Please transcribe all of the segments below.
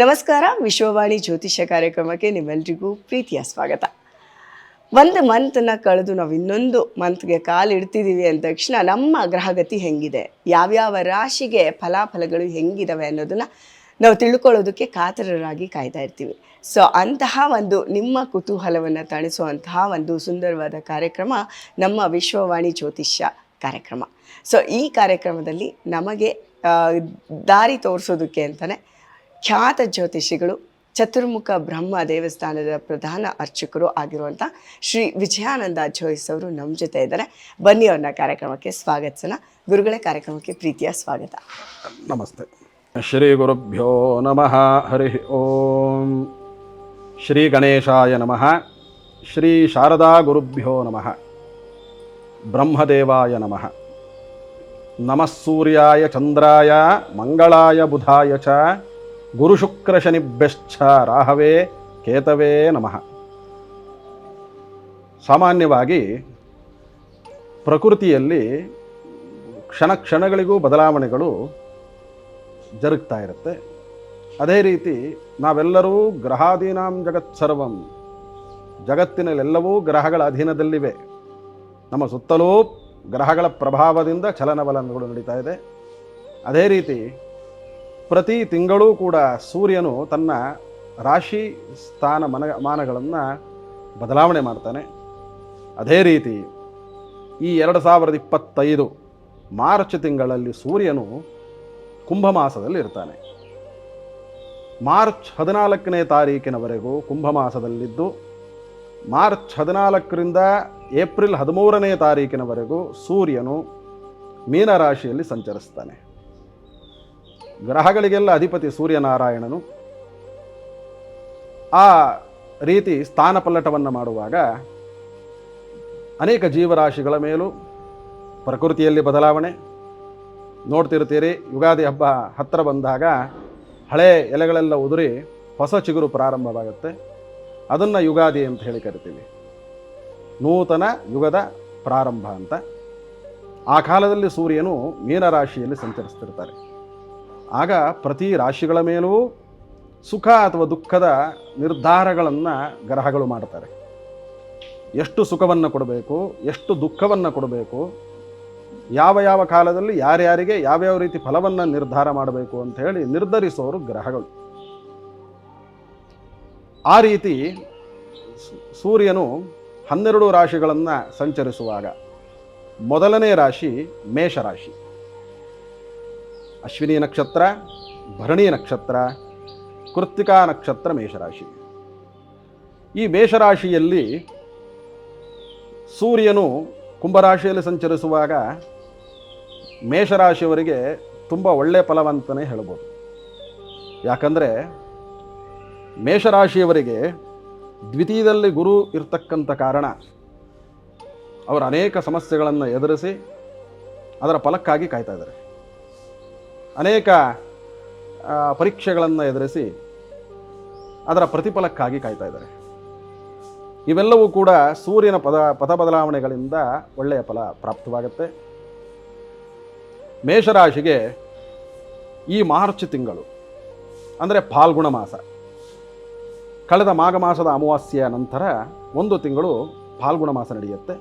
ನಮಸ್ಕಾರ, ವಿಶ್ವವಾಣಿ ಜ್ಯೋತಿಷ್ಯ ಕಾರ್ಯಕ್ರಮಕ್ಕೆ ನಿಮ್ಮೆಲ್ರಿಗೂ ಪ್ರೀತಿಯ ಸ್ವಾಗತ. ಒಂದು ಮಂತನ್ನು ಕಳೆದು ನಾವು ಇನ್ನೊಂದು ಮಂತ್ಗೆ ಕಾಲಿಡ್ತಿದ್ದೀವಿ ಅಂದ ತಕ್ಷಣ ನಮ್ಮ ಗ್ರಹಗತಿ ಹೆಂಗಿದೆ? ಯಾವ್ಯಾವ ರಾಶಿಗೆ ಫಲಾಫಲಗಳು ಹೆಂಗಿದಾವೆ ಅನ್ನೋದನ್ನು ನಾವು ತಿಳ್ಕೊಳ್ಳೋದಕ್ಕೆ ಕಾತರರಾಗಿ ಕಾಯ್ತಾ ಇರ್ತೀವಿ. ಸೊ ಅಂತಹ ಒಂದು ನಿಮ್ಮ ಕುತೂಹಲವನ್ನು ತಣಿಸುವಂತಹ ಒಂದು ಸುಂದರವಾದ ಕಾರ್ಯಕ್ರಮ ನಮ್ಮ ವಿಶ್ವವಾಣಿ ಜ್ಯೋತಿಷ್ಯ ಕಾರ್ಯಕ್ರಮ. ಸೊ ಈ ಕಾರ್ಯಕ್ರಮದಲ್ಲಿ ನಮಗೆ ದಾರಿ ತೋರಿಸೋದಕ್ಕೆ ಅಂತಲೇ ಖ್ಯಾತ ಜ್ಯೋತಿಷಿಗಳು, ಚತುರ್ಮುಖ ಬ್ರಹ್ಮ ದೇವಸ್ಥಾನದ ಪ್ರಧಾನ ಅರ್ಚಕರು ಆಗಿರುವಂಥ ಶ್ರೀ ವಿಜಯಾನಂದ ಜೋಯಿಸ್ ಅವರು ನಮ್ಮ ಜೊತೆ ಇದ್ದಾರೆ. ಬನ್ನಿ ಅವ್ರನ್ನ ಕಾರ್ಯಕ್ರಮಕ್ಕೆ ಸ್ವಾಗತಿಸೋಣ. ಗುರುಗಳೇ, ಕಾರ್ಯಕ್ರಮಕ್ಕೆ ಪ್ರೀತಿಯ ಸ್ವಾಗತ. ನಮಸ್ತೆ. ಶ್ರೀ ಗುರುಭ್ಯೋ ನಮಃ. ಹರಿ ಓಂ. ಶ್ರೀ ಗಣೇಶಾಯ ನಮಃ. ಶ್ರೀ ಶಾರದಾ ಗುರುಭ್ಯೋ ನಮಃ. ಬ್ರಹ್ಮದೇವಾಯ ನಮಃ. ನಮಃ ಸೂರ್ಯಾಯ, ಚಂದ್ರಾಯ, ಮಂಗಳಾಯ, ಬುಧಾಯ ಚ. ಗುರುಶುಕ್ರಶನಿಭ್ಯಶ್ಚ ರಾಹವೇ ಕೇತವೇ ನಮಃ. ಸಾಮಾನ್ಯವಾಗಿ ಪ್ರಕೃತಿಯಲ್ಲಿ ಕ್ಷಣ ಕ್ಷಣಗಳಿಗೂ ಬದಲಾವಣೆಗಳು ಜರುಗ್ತಾ ಇರುತ್ತೆ. ಅದೇ ರೀತಿ ನಾವೆಲ್ಲರೂ ಗ್ರಹಾಧೀನಾಂ ಜಗತ್ ಸರ್ವಂ. ಜಗತ್ತಿನಲ್ಲೆಲ್ಲವೂ ಗ್ರಹಗಳ ಅಧೀನದಲ್ಲಿವೆ. ನಮ್ಮ ಸುತ್ತಲೂ ಗ್ರಹಗಳ ಪ್ರಭಾವದಿಂದ ಚಲನವಲನಗಳು ನಡೀತಾ ಇದೆ. ಅದೇ ರೀತಿ ಪ್ರತಿ ತಿಂಗಳೂ ಕೂಡ ಸೂರ್ಯನು ತನ್ನ ರಾಶಿ ಸ್ಥಾನ ಮನ ಮಾನಗಳನ್ನು ಬದಲಾವಣೆ ಮಾಡ್ತಾನೆ. ಅದೇ ರೀತಿ ಈ ಎರಡು ಸಾವಿರದ ಇಪ್ಪತ್ತೈದು ಮಾರ್ಚ್ ತಿಂಗಳಲ್ಲಿ ಸೂರ್ಯನು ಕುಂಭಮಾಸದಲ್ಲಿ ಇರ್ತಾನೆ ಮಾರ್ಚ್ ಹದಿನಾಲ್ಕನೇ ತಾರೀಕಿನವರೆಗೂ ಕುಂಭಮಾಸದಲ್ಲಿದ್ದು, ಮಾರ್ಚ್ ಹದಿನಾಲ್ಕರಿಂದ ಏಪ್ರಿಲ್ ಹದಿಮೂರನೇ ತಾರೀಕಿನವರೆಗೂ ಸೂರ್ಯನು ಮೀನರಾಶಿಯಲ್ಲಿ ಸಂಚರಿಸ್ತಾನೆ. ಗ್ರಹಗಳಿಗೆಲ್ಲ ಅಧಿಪತಿ ಸೂರ್ಯನಾರಾಯಣನು ಆ ರೀತಿ ಸ್ಥಾನಪಲ್ಲಟವನ್ನು ಮಾಡುವಾಗ ಅನೇಕ ಜೀವರಾಶಿಗಳ ಮೇಲೂ ಪ್ರಕೃತಿಯಲ್ಲಿ ಬದಲಾವಣೆ. ನೋಡ್ತಿರ್ತೀರಿ, ಯುಗಾದಿ ಹಬ್ಬ ಹತ್ತಿರ ಬಂದಾಗ ಹಳೆ ಎಲೆಗಳೆಲ್ಲ ಉದುರಿ ಹೊಸ ಚಿಗುರು ಪ್ರಾರಂಭವಾಗುತ್ತೆ. ಅದನ್ನು ಯುಗಾದಿ ಅಂತ ಹೇಳಿ ಕರಿತೀವಿ. ನೂತನ ಯುಗದ ಪ್ರಾರಂಭ ಅಂತ. ಆ ಕಾಲದಲ್ಲಿ ಸೂರ್ಯನು ಮೀನರಾಶಿಯಲ್ಲಿ ಸಂಚರಿಸ್ತಿರ್ತಾರೆ. ಆಗ ಪ್ರತಿ ರಾಶಿಗಳ ಮೇಲೂ ಸುಖ ಅಥವಾ ದುಃಖದ ನಿರ್ಧಾರಗಳನ್ನು ಗ್ರಹಗಳು ಮಾಡ್ತಾರೆ. ಎಷ್ಟು ಸುಖವನ್ನು ಕೊಡಬೇಕು, ಎಷ್ಟು ದುಃಖವನ್ನು ಕೊಡಬೇಕು, ಯಾವ ಯಾವ ಕಾಲದಲ್ಲಿ ಯಾರ್ಯಾರಿಗೆ ಯಾವ್ಯಾವ ರೀತಿ ಫಲವನ್ನು ನಿರ್ಧಾರ ಮಾಡಬೇಕು ಅಂತ ಹೇಳಿ ನಿರ್ಧರಿಸೋರು ಗ್ರಹಗಳು. ಆ ರೀತಿ ಸೂರ್ಯನು ಹನ್ನೆರಡು ರಾಶಿಗಳನ್ನು ಸಂಚರಿಸುವಾಗ, ಮೊದಲನೇ ರಾಶಿ ಮೇಷರಾಶಿ ಅಶ್ವಿನಿ ನಕ್ಷತ್ರ, ಭರಣಿ ನಕ್ಷತ್ರ, ಕೃತ್ತಿಕಾ ನಕ್ಷತ್ರ ಮೇಷರಾಶಿ. ಈ ಮೇಷರಾಶಿಯಲ್ಲಿ ಸೂರ್ಯನು ಕುಂಭರಾಶಿಯಲ್ಲಿ ಸಂಚರಿಸುವಾಗ ಮೇಷರಾಶಿಯವರಿಗೆ ತುಂಬ ಒಳ್ಳೆಯ ಫಲವಂತನೇ ಹೇಳ್ಬೋದು. ಯಾಕಂದರೆ ಮೇಷರಾಶಿಯವರಿಗೆ ದ್ವಿತೀಯದಲ್ಲಿ ಗುರು ಇರ್ತಕ್ಕಂಥ ಕಾರಣ ಅವರು ಅನೇಕ ಸಮಸ್ಯೆಗಳನ್ನು ಎದುರಿಸಿ ಅದರ ಫಲಕ್ಕಾಗಿ ಕಾಯ್ತಾ ಇದ್ದಾರೆ. ಅನೇಕ ಪರೀಕ್ಷೆಗಳನ್ನು ಎದುರಿಸಿ ಅದರ ಪ್ರತಿಫಲಕ್ಕಾಗಿ ಕಾಯ್ತಾ ಇದ್ದಾರೆ. ಇವೆಲ್ಲವೂ ಕೂಡ ಸೂರ್ಯನ ಪದ, ಪಥ ಬದಲಾವಣೆಗಳಿಂದ ಒಳ್ಳೆಯ ಫಲ ಪ್ರಾಪ್ತವಾಗುತ್ತೆ. ಮೇಷರಾಶಿಗೆ ಈ ಮಾರ್ಚ್ ತಿಂಗಳು, ಅಂದರೆ ಫಾಲ್ಗುಣ ಮಾಸ. ಕಳೆದ ಮಾಘ ಮಾಸದ ಅಮಾವಾಸ್ಯೆಯ ನಂತರ ಒಂದು ತಿಂಗಳು ಫಾಲ್ಗುಣ ಮಾಸ ನಡೆಯುತ್ತೆ.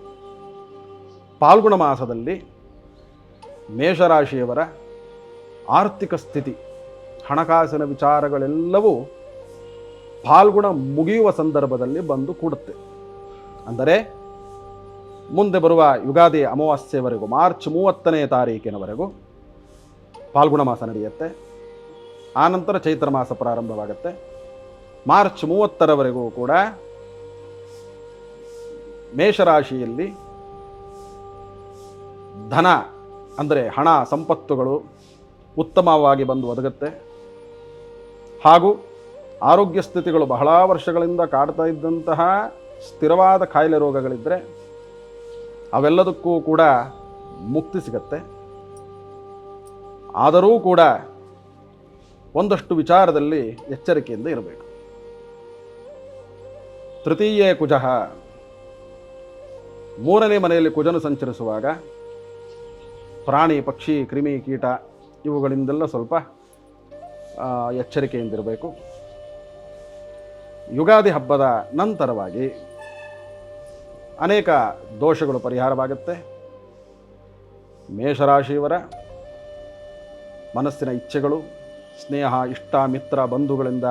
ಫಾಲ್ಗುಣ ಮಾಸದಲ್ಲಿ ಮೇಷರಾಶಿಯವರ ಆರ್ಥಿಕ ಸ್ಥಿತಿ, ಹಣಕಾಸಿನ ವಿಚಾರಗಳೆಲ್ಲವೂ ಫಾಲ್ಗುಣ ಮುಗಿಯುವ ಸಂದರ್ಭದಲ್ಲಿ ಬಂದು ಕೂಡುತ್ತೆ. ಅಂದರೆ ಮುಂದೆ ಬರುವ ಯುಗಾದಿ ಅಮಾವಾಸ್ಯೆವರೆಗೂ, ಮಾರ್ಚ್ ಮೂವತ್ತನೇ ತಾರೀಕಿನವರೆಗೂ ಫಾಲ್ಗುಣ ಮಾಸ ನಡೆಯುತ್ತೆ. ಆನಂತರ ಚೈತ್ರ ಮಾಸ ಪ್ರಾರಂಭವಾಗುತ್ತೆ. ಮಾರ್ಚ್ ಮೂವತ್ತರವರೆಗೂ ಕೂಡ ಮೇಷರಾಶಿಯಲ್ಲಿ ಧನ, ಅಂದರೆ ಹಣ, ಸಂಪತ್ತುಗಳು ಉತ್ತಮವಾಗಿ ಬಂದು ಒದಗುತ್ತೆ. ಹಾಗೂ ಆರೋಗ್ಯ ಸ್ಥಿತಿಗಳು ಬಹಳ ವರ್ಷಗಳಿಂದ ಕಾಡ್ತಾ ಇದ್ದಂತಹ ಸ್ಥಿರವಾದ ಕಾಯಿಲೆ ರೋಗಗಳಿದ್ದರೆ ಅವೆಲ್ಲದಕ್ಕೂ ಕೂಡ ಮುಕ್ತಿ ಸಿಗತ್ತೆ. ಆದರೂ ಕೂಡ ಒಂದಷ್ಟು ವಿಚಾರದಲ್ಲಿ ಎಚ್ಚರಿಕೆಯಿಂದ ಇರಬೇಕು. ತೃತೀಯ ಕುಜಃ. ಮೂರನೇ ಮನೆಯಲ್ಲಿ ಕುಜನು ಸಂಚರಿಸುವಾಗ ಪ್ರಾಣಿ, ಪಕ್ಷಿ, ಕ್ರಿಮಿ ಕೀಟ ಇವುಗಳಿಂದೆಲ್ಲ ಸ್ವಲ್ಪ ಎಚ್ಚರಿಕೆಯಿಂದಿರಬೇಕು. ಯುಗಾದಿ ಹಬ್ಬದ ನಂತರವಾಗಿ ಅನೇಕ ದೋಷಗಳು ಪರಿಹಾರವಾಗುತ್ತೆ. ಮೇಷರಾಶಿಯವರ ಮನಸ್ಸಿನ ಇಚ್ಛೆಗಳು, ಸ್ನೇಹ, ಇಷ್ಟ, ಮಿತ್ರ, ಬಂಧುಗಳಿಂದ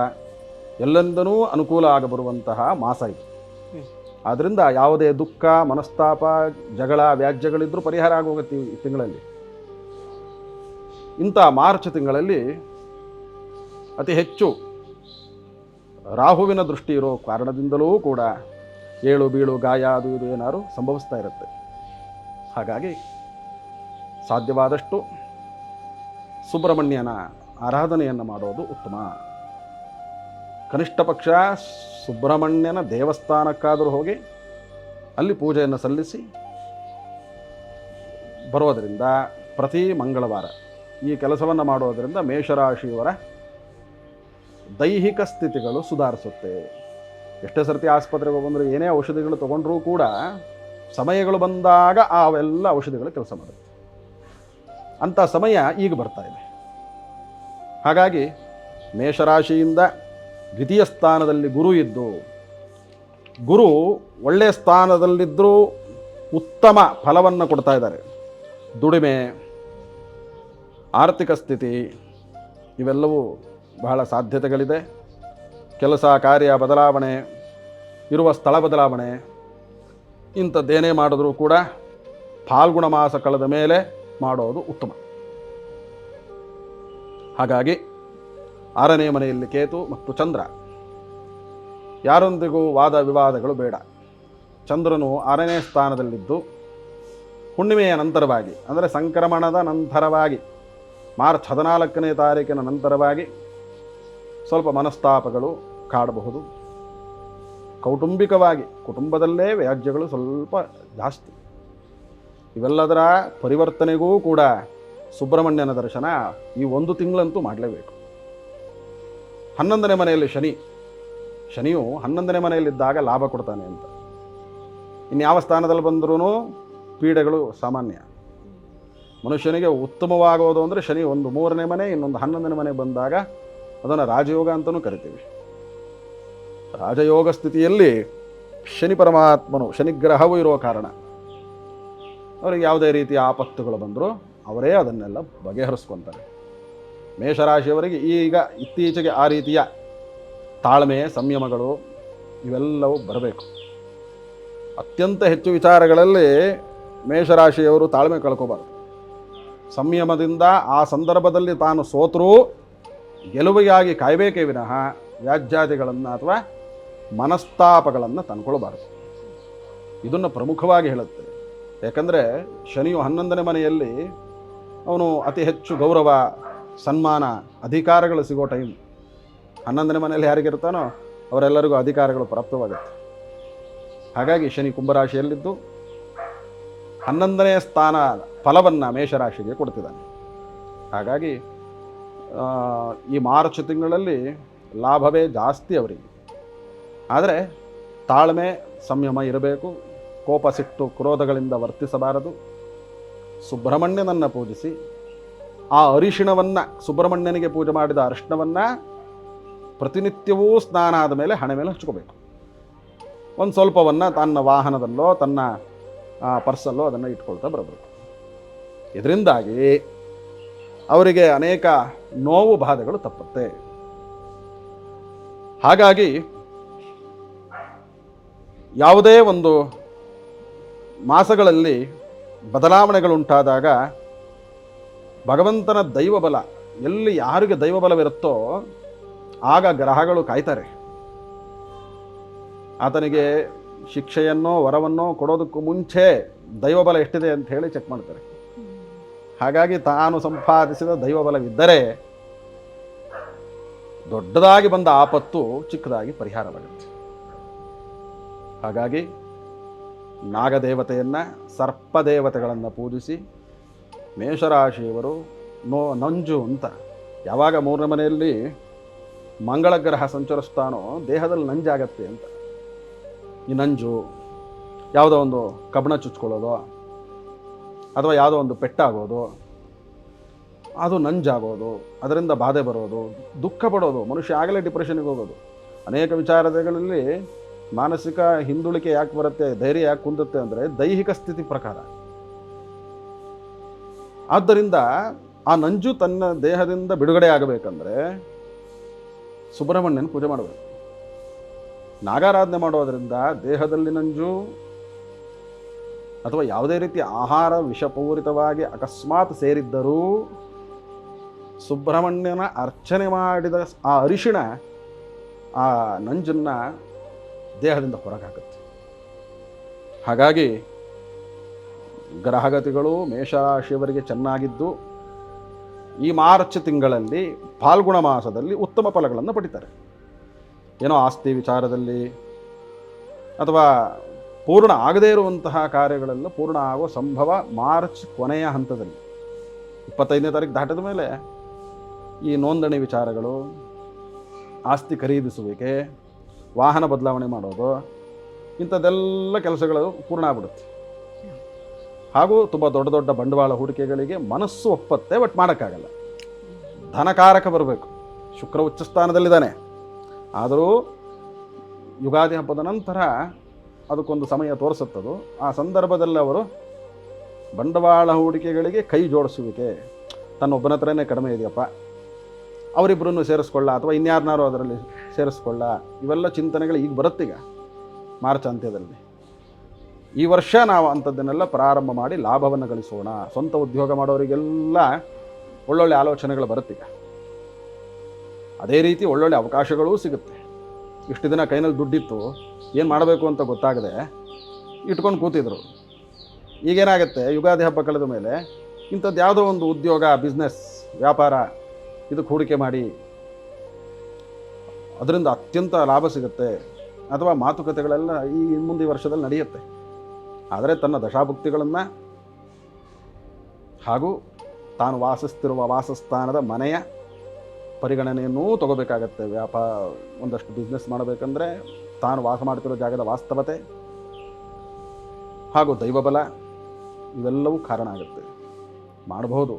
ಎಲ್ಲೆಂದನೂ ಅನುಕೂಲ ಆಗಬರುವಂತಹ ಮಾಸ ಇದು. ಆದ್ದರಿಂದ ಯಾವುದೇ ದುಃಖ, ಮನಸ್ತಾಪ, ಜಗಳ ವ್ಯಾಜ್ಯಗಳಿದ್ದರೂ ಪರಿಹಾರ ಆಗೋಗುತ್ತೆ ಈ ತಿಂಗಳಲ್ಲಿ. ಇಂಥ ಮಾರ್ಚ್ ತಿಂಗಳಲ್ಲಿ ಅತಿ ಹೆಚ್ಚು ರಾಹುವಿನ ದೃಷ್ಟಿ ಇರೋ ಕಾರಣದಿಂದಲೂ ಕೂಡ ಏಳು ಬೀಳು ಗಾಯ ಅದು ಇದು ಏನಾದ್ರು ಸಂಭವಿಸ್ತಾ ಇರುತ್ತೆ. ಹಾಗಾಗಿ ಸಾಧ್ಯವಾದಷ್ಟು ಸುಬ್ರಹ್ಮಣ್ಯನ ಆರಾಧನೆಯನ್ನು ಮಾಡೋದು ಉತ್ತಮ. ಕನಿಷ್ಠ ಪಕ್ಷ ಸುಬ್ರಹ್ಮಣ್ಯನ ದೇವಸ್ಥಾನಕ್ಕಾದರೂ ಹೋಗಿ ಅಲ್ಲಿ ಪೂಜೆಯನ್ನು ಸಲ್ಲಿಸಿ ಬರೋದರಿಂದ ಪ್ರತಿ ಮಂಗಳವಾರ ಈ ಕೆಲಸವನ್ನು ಮಾಡೋದರಿಂದ ಮೇಷರಾಶಿಯವರ ದೈಹಿಕ ಸ್ಥಿತಿಗಳು ಸುಧಾರಿಸುತ್ತೆ. ಎಷ್ಟೇ ಸರ್ತಿ ಆಸ್ಪತ್ರೆಗೆ ಬಂದರೆ ಏನೇ ಔಷಧಿಗಳು ತೊಗೊಂಡ್ರೂ ಕೂಡ ಸಮಯಗಳು ಬಂದಾಗ ಅವೆಲ್ಲ ಔಷಧಿಗಳು ಕೆಲಸ ಮಾಡುತ್ತೆ. ಅಂಥ ಸಮಯ ಈಗ ಬರ್ತಾ ಇದೆ. ಹಾಗಾಗಿ ಮೇಷರಾಶಿಯಿಂದ ದ್ವಿತೀಯ ಸ್ಥಾನದಲ್ಲಿ ಗುರು ಇದ್ದು, ಗುರು ಒಳ್ಳೆಯ ಸ್ಥಾನದಲ್ಲಿದ್ದರೂ ಉತ್ತಮ ಫಲವನ್ನು ಕೊಡ್ತಾ ಇದ್ದಾರೆ. ದುಡಿಮೆ ಆರ್ಥಿಕ ಸ್ಥಿತಿ ಇವೆಲ್ಲವೂ ಬಹಳ ಸಾಧ್ಯತೆಗಳಿದೆ. ಕೆಲಸ, ಕಾರ್ಯ, ಬದಲಾವಣೆ, ಇರುವ ಸ್ಥಳ ಬದಲಾವಣೆ ಇಂಥದ್ದೇನೇ ಮಾಡಿದ್ರೂ ಕೂಡ ಫಾಲ್ಗುಣ ಮಾಸ ಕಳೆದ ಮೇಲೆ ಮಾಡೋದು ಉತ್ತಮ. ಹಾಗಾಗಿ ಆರನೇ ಮನೆಯಲ್ಲಿ ಕೇತು ಮತ್ತು ಚಂದ್ರ. ಯಾರೊಂದಿಗೂ ವಾದ ವಿವಾದಗಳು ಬೇಡ. ಚಂದ್ರನು ಆರನೇ ಸ್ಥಾನದಲ್ಲಿದ್ದು ಹುಣ್ಣಿಮೆಯ ನಂತರವಾಗಿ, ಅಂದರೆ ಸಂಕ್ರಮಣದ ನಂತರವಾಗಿ ಮಾರ್ಚ್ ಹದಿನಾಲ್ಕನೇ ತಾರೀಕಿನ ನಂತರವಾಗಿ ಸ್ವಲ್ಪ ಮನಸ್ತಾಪಗಳು ಕಾಡಬಹುದು. ಕೌಟುಂಬಿಕವಾಗಿ, ಕುಟುಂಬದಲ್ಲೇ ವ್ಯಾಜ್ಯಗಳು ಸ್ವಲ್ಪ ಜಾಸ್ತಿ. ಇವೆಲ್ಲದರ ಪರಿವರ್ತನೆಗೂ ಕೂಡ ಸುಬ್ರಹ್ಮಣ್ಯನ ದರ್ಶನ ಈ ಒಂದು ತಿಂಗಳಂತೂ ಮಾಡಲೇಬೇಕು. ಹನ್ನೊಂದನೇ ಮನೆಯಲ್ಲಿ ಶನಿ. ಶನಿಯು ಹನ್ನೊಂದನೇ ಮನೆಯಲ್ಲಿದ್ದಾಗ ಲಾಭ ಕೊಡ್ತಾನೆ ಅಂತ. ಇನ್ಯಾವ ಸ್ಥಾನದಲ್ಲಿ ಬಂದರೂ ಪೀಡೆಗಳು ಸಾಮಾನ್ಯ. ಮನುಷ್ಯನಿಗೆ ಉತ್ತಮವಾಗೋದು ಅಂದರೆ ಶನಿ ಒಂದು ಮೂರನೇ ಮನೆ, ಇನ್ನೊಂದು ಹನ್ನೊಂದನೇ ಮನೆ ಬಂದಾಗ ಅದನ್ನು ರಾಜಯೋಗ ಅಂತಲೂ ಕರಿತೀವಿ. ರಾಜಯೋಗ ಸ್ಥಿತಿಯಲ್ಲಿ ಶನಿ ಪರಮಾತ್ಮನು ಶನಿಗ್ರಹವೂ ಇರೋ ಕಾರಣ ಅವರಿಗೆ ಯಾವುದೇ ರೀತಿಯ ಆಪತ್ತುಗಳು ಬಂದರೂ ಅವರೇ ಅದನ್ನೆಲ್ಲ ಬಗೆಹರಿಸ್ಕೊತಾರೆ. ಮೇಷರಾಶಿಯವರಿಗೆ ಈಗ ಇತ್ತೀಚೆಗೆ ಆ ರೀತಿಯ ತಾಳ್ಮೆ, ಸಂಯಮಗಳು ಇವೆಲ್ಲವೂ ಬರಬೇಕು. ಅತ್ಯಂತ ಹೆಚ್ಚು ವಿಚಾರಗಳಲ್ಲಿ ಮೇಷರಾಶಿಯವರು ತಾಳ್ಮೆ ಕಳ್ಕೋಬಾರ್ದು. ಸಂಯಮದಿಂದ ಆ ಸಂದರ್ಭದಲ್ಲಿ ತಾನು ಸೋತರೂ ಗೆಲುವಿಗಾಗಿ ಕಾಯಬೇಕೇ ವಿನಃ ವ್ಯಾಜ್ಯಾದಿಗಳನ್ನು ಅಥವಾ ಮನಸ್ತಾಪಗಳನ್ನು ತಂದ್ಕೊಳ್ಬಾರದು. ಇದನ್ನು ಪ್ರಮುಖವಾಗಿ ಹೇಳುತ್ತೆ. ಯಾಕಂದರೆ ಶನಿಯು ಹನ್ನೊಂದನೇ ಮನೆಯಲ್ಲಿ ಅವನು ಅತಿ ಹೆಚ್ಚು ಗೌರವ, ಸನ್ಮಾನ, ಅಧಿಕಾರಗಳು ಸಿಗೋ ಟೈಮ್ ಹನ್ನೊಂದನೇ ಮನೆಯಲ್ಲಿ ಯಾರಿಗಿರ್ತಾನೋ ಅವರೆಲ್ಲರಿಗೂ ಅಧಿಕಾರಗಳು ಪ್ರಾಪ್ತವಾಗುತ್ತೆ. ಹಾಗಾಗಿ ಶನಿ ಕುಂಭರಾಶಿಯಲ್ಲಿದ್ದು ಹನ್ನೊಂದನೇ ಸ್ಥಾನ ಫಲವನ್ನು ಮೇಷರಾಶಿಗೆ ಕೊಡ್ತಿದ್ದಾನೆ. ಹಾಗಾಗಿ ಈ ಮಾರ್ಚ್ ತಿಂಗಳಲ್ಲಿ ಲಾಭವೇ ಜಾಸ್ತಿ ಅವರಿಗೆ. ಆದರೆ, ತಾಳ್ಮೆ, ಸಂಯಮ ಇರಬೇಕು. ಕೋಪ ಸಿಟ್ಟು, ಕ್ರೋಧಗಳಿಂದ ವರ್ತಿಸಬಾರದು. ಸುಬ್ರಹ್ಮಣ್ಯನನ್ನು ಪೂಜಿಸಿ, ಆ ಅರಿಶಿಣವನ್ನು, ಸುಬ್ರಹ್ಮಣ್ಯನಿಗೆ ಪೂಜೆ ಮಾಡಿದ ಅರಿಶಿಣವನ್ನು ಪ್ರತಿನಿತ್ಯವೂ ಸ್ನಾನ ಆದ ಮೇಲೆ ಹಣೆ ಮೇಲೆ ಹಚ್ಕೋಬೇಕು. ಒಂದು ಸ್ವಲ್ಪವನ್ನು ತನ್ನ ವಾಹನದಲ್ಲೋ, ತನ್ನ ಆ, ಪರ್ಸಲ್ಲೋ ಅದನ್ನು ಇಟ್ಕೊಳ್ತಾ ಬರಬೇಕು. ಇದರಿಂದಾಗಿ ಅವರಿಗೆ ಅನೇಕ ನೋವು ಬಾಧೆಗಳು ತಪ್ಪುತ್ತೆ. ಹಾಗಾಗಿ ಯಾವುದೇ ಒಂದು ಮಾಸಗಳಲ್ಲಿ ಬದಲಾವಣೆಗಳುಂಟಾದಾಗ ಭಗವಂತನ ದೈವಬಲ ಎಲ್ಲಿ ಯಾರಿಗೆ ದೈವಬಲವಿರುತ್ತೋ ಆಗ ಗ್ರಹಗಳು ಕಾಯ್ತಾರೆ. ಆತನಿಗೆ ಶಿಕ್ಷೆಯನ್ನೋ ವರವನ್ನೋ ಕೊಡೋದಕ್ಕೂ ಮುಂಚೆ ದೈವಬಲ ಎಷ್ಟಿದೆ ಅಂತ ಹೇಳಿ ಚೆಕ್ ಮಾಡ್ತಾರೆ. ಹಾಗಾಗಿ ತಾನು ಸಂಪಾದಿಸಿದ ದೈವಬಲವಿದ್ದರೆ ದೊಡ್ಡದಾಗಿ ಬಂದ ಆಪತ್ತು ಚಿಕ್ಕದಾಗಿ ಪರಿಹಾರವಾಗುತ್ತೆ. ಹಾಗಾಗಿ ನಾಗದೇವತೆಯನ್ನು, ಸರ್ಪದೇವತೆಗಳನ್ನು ಪೂಜಿಸಿ ಮೇಷರಾಶಿಯವರು ನೋ ನಂಜು ಅಂತ ಯಾವಾಗ ಮೂರನೇ ಮನೆಯಲ್ಲಿ ಮಂಗಳ ಗ್ರಹ ಸಂಚರಿಸ್ತಾನೋ ದೇಹದಲ್ಲಿ ನಂಜಾಗತ್ತೆ ಅಂತ ಈ ನಂಜು ಯಾವುದೋ ಒಂದು ಕಬ್ಬಣ ಚುಚ್ಕೊಳ್ಳೋದು ಅಥವಾ ಯಾವುದೋ ಒಂದು ಪೆಟ್ಟಾಗೋದು ಅದು ನಂಜಾಗೋದು, ಅದರಿಂದ ಬಾಧೆ ಬರೋದು, ದುಃಖ ಪಡೋದು, ಮನುಷ್ಯ ಆಗಲೇ ಡಿಪ್ರೆಷನ್ಗೆ ಹೋಗೋದು. ಅನೇಕ ವಿಚಾರಗಳಲ್ಲಿ ಮಾನಸಿಕ ಹಿಂದುಳಿಕೆ ಯಾಕೆ ಬರುತ್ತೆ, ಧೈರ್ಯ ಯಾಕೆ ಕುಂದುತ್ತೆ ಅಂದರೆ ದೈಹಿಕ ಸ್ಥಿತಿ ಪ್ರಕಾರ. ಆದ್ದರಿಂದ ಆ ನಂಜು ತನ್ನ ದೇಹದಿಂದ ಬಿಡುಗಡೆ ಆಗಬೇಕಂದ್ರೆ ಸುಬ್ರಹ್ಮಣ್ಯನ ಪೂಜೆ ಮಾಡಬೇಕು. ನಾಗಾರಾಧನೆ ಮಾಡೋದರಿಂದ ದೇಹದಲ್ಲಿ ನಂಜು ಅಥವಾ ಯಾವುದೇ ರೀತಿ ಆಹಾರ ವಿಷಪೂರಿತವಾಗಿ ಅಕಸ್ಮಾತ್ ಸೇರಿದ್ದರೂ ಸುಬ್ರಹ್ಮಣ್ಯನ ಅರ್ಚನೆ ಮಾಡಿದ ಆ ಅರಿಶಿಣ ಆ ನಂಜನ್ನು ದೇಹದಿಂದ ಹೊರಗಾಕುತ್ತೆ. ಹಾಗಾಗಿ ಗ್ರಹಗತಿಗಳು ಮೇಷರಾಶಿಯವರಿಗೆ ಚೆನ್ನಾಗಿದ್ದು ಈ ಮಾರ್ಚ್ ತಿಂಗಳಲ್ಲಿ ಫಾಲ್ಗುಣ ಮಾಸದಲ್ಲಿ ಉತ್ತಮ ಫಲಗಳನ್ನು ಪಡಿತಾರೆ. ಏನೋ ಆಸ್ತಿ ವಿಚಾರದಲ್ಲಿ ಅಥವಾ ಪೂರ್ಣ ಆಗದೇ ಇರುವಂತಹ ಕಾರ್ಯಗಳೆಲ್ಲ ಪೂರ್ಣ ಆಗೋ ಸಂಭವ ಮಾರ್ಚ್ ಕೊನೆಯ ಹಂತದಲ್ಲಿ. ಇಪ್ಪತ್ತೈದನೇ ತಾರೀಕು ದಾಟಿದ ಮೇಲೆ ಈ ನೋಂದಣಿ ವಿಚಾರಗಳು, ಆಸ್ತಿ ಖರೀದಿಸುವಿಕೆ, ವಾಹನ ಬದಲಾವಣೆ ಮಾಡೋದು, ಇಂಥದ್ದೆಲ್ಲ ಕೆಲಸಗಳು ಪೂರ್ಣ ಆಗ್ಬಿಡುತ್ತೆ. ಹಾಗೂ ತುಂಬ ದೊಡ್ಡ ದೊಡ್ಡ ಬಂಡವಾಳ ಹೂಡಿಕೆಗಳಿಗೆ ಮನಸ್ಸು ಒಪ್ಪತ್ತೆ, ಬಟ್ ಮಾಡೋಕ್ಕಾಗಲ್ಲ. ಧನಕಾರಕ ಬರಬೇಕು. ಶುಕ್ರ ಉಚ್ಚ ಸ್ಥಾನದಲ್ಲಿದ್ದಾನೆ ಆದರೂ ಯುಗಾದಿ ಹಬ್ಬದ ನಂತರ ಅದಕ್ಕೊಂದು ಸಮಯ ತೋರಿಸುತ್ತದು. ಆ ಸಂದರ್ಭದಲ್ಲಿ ಅವರು ಬಂಡವಾಳ ಹೂಡಿಕೆಗಳಿಗೆ ಕೈ ಜೋಡಿಸುವಿಕೆ. ತನ್ನೊಬ್ಬನ ಹತ್ರನೇ ಕಡಿಮೆ ಇದೆಯಪ್ಪ. ಅವರಿಬ್ಬರನ್ನು ಸೇರಿಸ್ಕೊಳ್ಳ ಅಥವಾ ಇನ್ಯಾರನ್ನಾರು ಅದರಲ್ಲಿ ಸೇರಿಸ್ಕೊಳ್ಳ. ಇವೆಲ್ಲ ಚಿಂತನೆಗಳು ಈಗ ಬರುತ್ತೀಗ ಮಾರ್ಚ್ ಅಂತ್ಯದಲ್ಲಿ. ಈ ವರ್ಷ ನಾವು ಅಂಥದ್ದನ್ನೆಲ್ಲ ಪ್ರಾರಂಭ ಮಾಡಿ ಲಾಭವನ್ನು ಗಳಿಸೋಣ. ಸ್ವಂತ ಉದ್ಯೋಗ ಮಾಡೋರಿಗೆಲ್ಲ ಒಳ್ಳೊಳ್ಳೆ ಆಲೋಚನೆಗಳು ಬರುತ್ತೀಗ. ಅದೇ ರೀತಿ ಒಳ್ಳೊಳ್ಳೆ ಅವಕಾಶಗಳೂ ಸಿಗುತ್ತೆ. ಇಷ್ಟು ದಿನ ಕೈನಲ್ಲಿ ದುಡ್ಡಿತ್ತು, ಏನು ಮಾಡಬೇಕು ಅಂತ ಗೊತ್ತಾಗದೆ ಇಟ್ಕೊಂಡು ಕೂತಿದ್ರು. ಈಗೇನಾಗುತ್ತೆ, ಯುಗಾದಿ ಹಬ್ಬ ಕಳೆದ ಮೇಲೆ ಇಂಥದ್ದು ಯಾವುದೋ ಒಂದು ಉದ್ಯೋಗ ಬಿಸ್ನೆಸ್ ವ್ಯಾಪಾರ, ಇದಕ್ಕೆ ಹೂಡಿಕೆ ಮಾಡಿ ಅದರಿಂದ ಅತ್ಯಂತ ಲಾಭ ಸಿಗುತ್ತೆ ಅಥವಾ ಮಾತುಕತೆಗಳೆಲ್ಲ ಈ ಮುಂದೆ ಈ ವರ್ಷದಲ್ಲಿ ನಡೆಯುತ್ತೆ. ಆದರೆ ತನ್ನ ದಶಾಭುಕ್ತಿಗಳನ್ನು ಹಾಗೂ ತಾನು ವಾಸಿಸ್ತಿರುವ ವಾಸಸ್ಥಾನದ ಮನೆಯ ಪರಿಗಣನೆಯನ್ನೂ ತಗೋಬೇಕಾಗತ್ತೆ. ವ್ಯಾಪಾ ಒಂದಷ್ಟು ಬಿಸ್ನೆಸ್ ಮಾಡಬೇಕಂದ್ರೆ ತಾನು ವಾಸ ಮಾಡ್ತಿರೋ ಜಾಗದ ವಾಸ್ತವತೆ ಹಾಗೂ ದೈವಬಲ ಇವೆಲ್ಲವೂ ಕಾರಣ ಆಗುತ್ತೆ. ಮಾಡಬಹುದು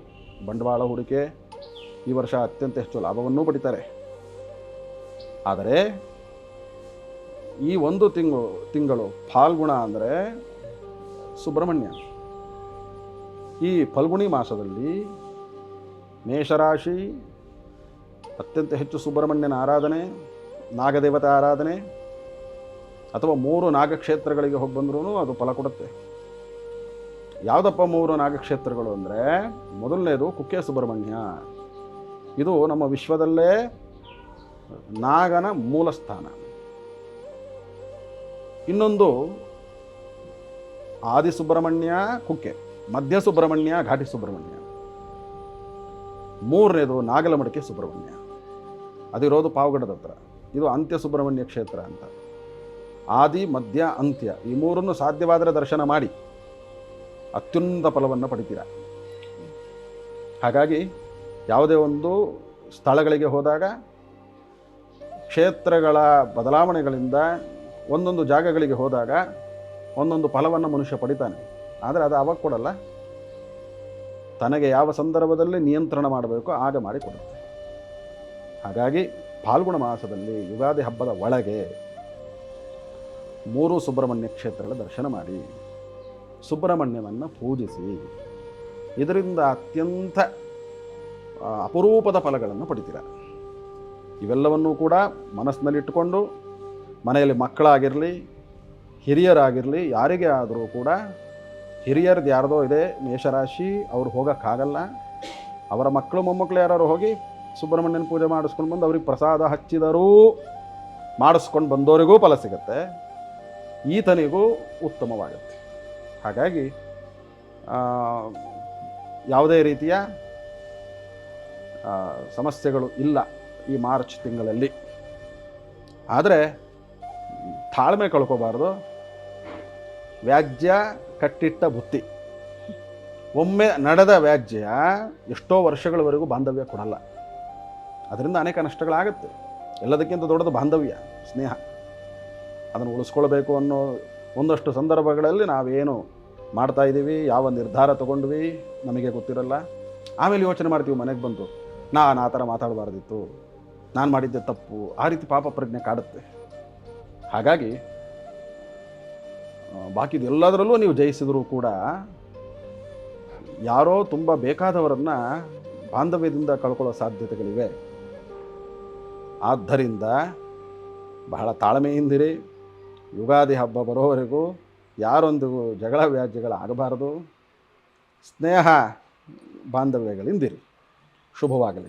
ಬಂಡವಾಳ ಹೂಡಿಕೆ ಈ ವರ್ಷ ಅತ್ಯಂತ ಹೆಚ್ಚು ಲಾಭವನ್ನೂ ಪಡಿತಾರೆ. ಆದರೆ ಈ ಒಂದು ತಿಂಗಳು ತಿಂಗಳು ಫಾಲ್ಗುಣ ಅಂದರೆ ಸುಬ್ರಹ್ಮಣ್ಯ. ಈ ಫಲ್ಗುಣಿ ಮಾಸದಲ್ಲಿ ಮೇಷರಾಶಿ ಅತ್ಯಂತ ಹೆಚ್ಚು ಸುಬ್ರಹ್ಮಣ್ಯನ ಆರಾಧನೆ, ನಾಗದೇವತೆ ಆರಾಧನೆ, ಅಥವಾ ಮೂರು ನಾಗಕ್ಷೇತ್ರಗಳಿಗೆ ಹೋಗಿ ಬಂದ್ರೂ ಅದು ಫಲ ಕೊಡುತ್ತೆ. ಯಾವುದಪ್ಪ ಮೂರು ನಾಗಕ್ಷೇತ್ರಗಳು ಅಂದರೆ? ಮೊದಲನೇದು ಕುಕ್ಕೆ ಸುಬ್ರಹ್ಮಣ್ಯ. ಇದು ನಮ್ಮ ವಿಶ್ವದಲ್ಲೇ ನಾಗನ ಮೂಲ ಸ್ಥಾನ ಇನ್ನೊಂದು ಆದಿ ಸುಬ್ರಹ್ಮಣ್ಯ, ಕುಕ್ಕೆ. ಮಧ್ಯ ಸುಬ್ರಹ್ಮಣ್ಯ, ಘಾಟಿ ಸುಬ್ರಹ್ಮಣ್ಯ. ಮೂರನೇದು ನಾಗಲಮಡಿಕೆ ಸುಬ್ರಹ್ಮಣ್ಯ. ಅದಿರೋದು ಪಾವಗಡದ ಹತ್ರ. ಇದು ಅಂತ್ಯ ಸುಬ್ರಹ್ಮಣ್ಯ ಕ್ಷೇತ್ರ ಅಂತ. ಆದಿ, ಮಧ್ಯ, ಅಂತ್ಯ ಈ ಮೂರನ್ನು ಸಾಧ್ಯವಾದರೆ ದರ್ಶನ ಮಾಡಿ. ಅತ್ಯುನ್ನತ ಫಲವನ್ನು ಪಡಿತೀರ. ಹಾಗಾಗಿ ಯಾವುದೇ ಒಂದು ಸ್ಥಳಗಳಿಗೆ ಹೋದಾಗ ಕ್ಷೇತ್ರಗಳ ಬದಲಾವಣೆಗಳಿಂದ ಒಂದೊಂದು ಜಾಗಗಳಿಗೆ ಹೋದಾಗ ಒಂದೊಂದು ಫಲವನ್ನು ಮನುಷ್ಯ ಪಡಿತಾನೆ. ಆದರೆ ಅದು ಅವಾಗ ಕೊಡಲ್ಲ. ತನಗೆ ಯಾವ ಸಂದರ್ಭದಲ್ಲಿ ನಿಯಂತ್ರಣ ಮಾಡಬೇಕು, ಆಗ ಮಾಡಿ ಕೊಡುತ್ತೆ. ಹಾಗಾಗಿ ಫಾಲ್ಗುಣ ಮಾಸದಲ್ಲಿ ಯುಗಾದಿ ಹಬ್ಬದ ಒಳಗೆ ಮೂರು ಸುಬ್ರಹ್ಮಣ್ಯ ಕ್ಷೇತ್ರಗಳ ದರ್ಶನ ಮಾಡಿ, ಸುಬ್ರಹ್ಮಣ್ಯವನ್ನು ಪೂಜಿಸಿ, ಇದರಿಂದ ಅತ್ಯಂತ ಅಪರೂಪದ ಫಲಗಳನ್ನು ಪಡಿತೀರ. ಇವೆಲ್ಲವನ್ನೂ ಕೂಡ ಮನಸ್ಸಿನಲ್ಲಿಟ್ಟುಕೊಂಡು ಮನೆಯಲ್ಲಿ ಮಕ್ಕಳಾಗಿರಲಿ, ಹಿರಿಯರಾಗಿರಲಿ, ಯಾರಿಗೆ ಆದರೂ ಕೂಡ ಹಿರಿಯರದ್ದು ಯಾರ್ದೋ ಇದೆ, ಮೇಷರಾಶಿ, ಅವ್ರು ಹೋಗೋಕ್ಕಾಗಲ್ಲ. ಅವರ ಮಕ್ಕಳು ಮೊಮ್ಮಕ್ಕಳು ಯಾರು ಹೋಗಿ ಸುಬ್ರಹ್ಮಣ್ಯನ ಪೂಜೆ ಮಾಡಿಸ್ಕೊಂಡು ಬಂದು ಅವ್ರಿಗೆ ಪ್ರಸಾದ ಹಚ್ಚಿದರೂ ಮಾಡಿಸ್ಕೊಂಡು ಬಂದವರಿಗೂ ಫಲ ಸಿಗುತ್ತೆ. ಈತನಿಗೂ ಉತ್ತಮವಾಗುತ್ತೆ. ಹಾಗಾಗಿ ಯಾವುದೇ ರೀತಿಯ ಸಮಸ್ಯೆಗಳು ಇಲ್ಲ ಈ ಮಾರ್ಚ್ ತಿಂಗಳಲ್ಲಿ. ಆದರೆ, ತಾಳ್ಮೆ ಕಳ್ಕೋಬಾರ್ದು. ವ್ಯಾಜ್ಯ ಕಟ್ಟಿಟ್ಟ ಬುತ್ತಿ. ಒಮ್ಮೆ ನಡೆದ ವ್ಯಾಜ್ಯ ಎಷ್ಟೋ ವರ್ಷಗಳವರೆಗೂ ಬಾಂಧವ್ಯ ಕೊಡಲ್ಲ. ಅದರಿಂದ ಅನೇಕ ನಷ್ಟಗಳಾಗುತ್ತೆ. ಎಲ್ಲದಕ್ಕಿಂತ ದೊಡ್ಡದು ಬಾಂಧವ್ಯ, ಸ್ನೇಹ. ಅದನ್ನು ಉಳಿಸ್ಕೊಳ್ಬೇಕು ಅನ್ನೋ ಒಂದಷ್ಟು ಸಂದರ್ಭಗಳಲ್ಲಿ ನಾವೇನು ಮಾಡ್ತಾ ಇದ್ದೀವಿ, ಯಾವ ನಿರ್ಧಾರ ತಗೊಂಡ್ವಿ ನಮಗೆ ಗೊತ್ತಿರಲ್ಲ. ಆಮೇಲೆ ಯೋಚನೆ ಮಾಡ್ತೀವಿ, ಮನೆಗೆ ಬಂದು, ನಾನು ಆ ಥರ ಮಾತಾಡಬಾರ್ದಿತ್ತು. ನಾನು ಮಾಡಿದ್ದೆ ತಪ್ಪು. ಆ ರೀತಿ ಪಾಪ ಪ್ರಜ್ಞೆ ಕಾಡುತ್ತೆ. ಹಾಗಾಗಿ ಬಾಕಿದು ಎಲ್ಲದರಲ್ಲೂ ನೀವು ಜಯಿಸಿದರೂ ಕೂಡ ಯಾರೋ ತುಂಬ ಬೇಕಾದವರನ್ನು ಬಾಂಧವ್ಯದಿಂದ ಕಳ್ಕೊಳ್ಳೋ ಸಾಧ್ಯತೆಗಳಿವೆ. ಆದ್ದರಿಂದ ಬಹಳ ತಾಳ್ಮೆಯಿಂದಿರಿ. ಯುಗಾದಿ ಹಬ್ಬ ಬರೋವರೆಗೂ ಯಾರೊಂದಿಗೂ ಜಗಳ ವ್ಯಾಜ್ಯಗಳಾಗಬಾರದು ಸ್ನೇಹ ಬಾಂಧವ್ಯಗಳಿಂದಿರಿ. ಶುಭವಾಗಲಿ.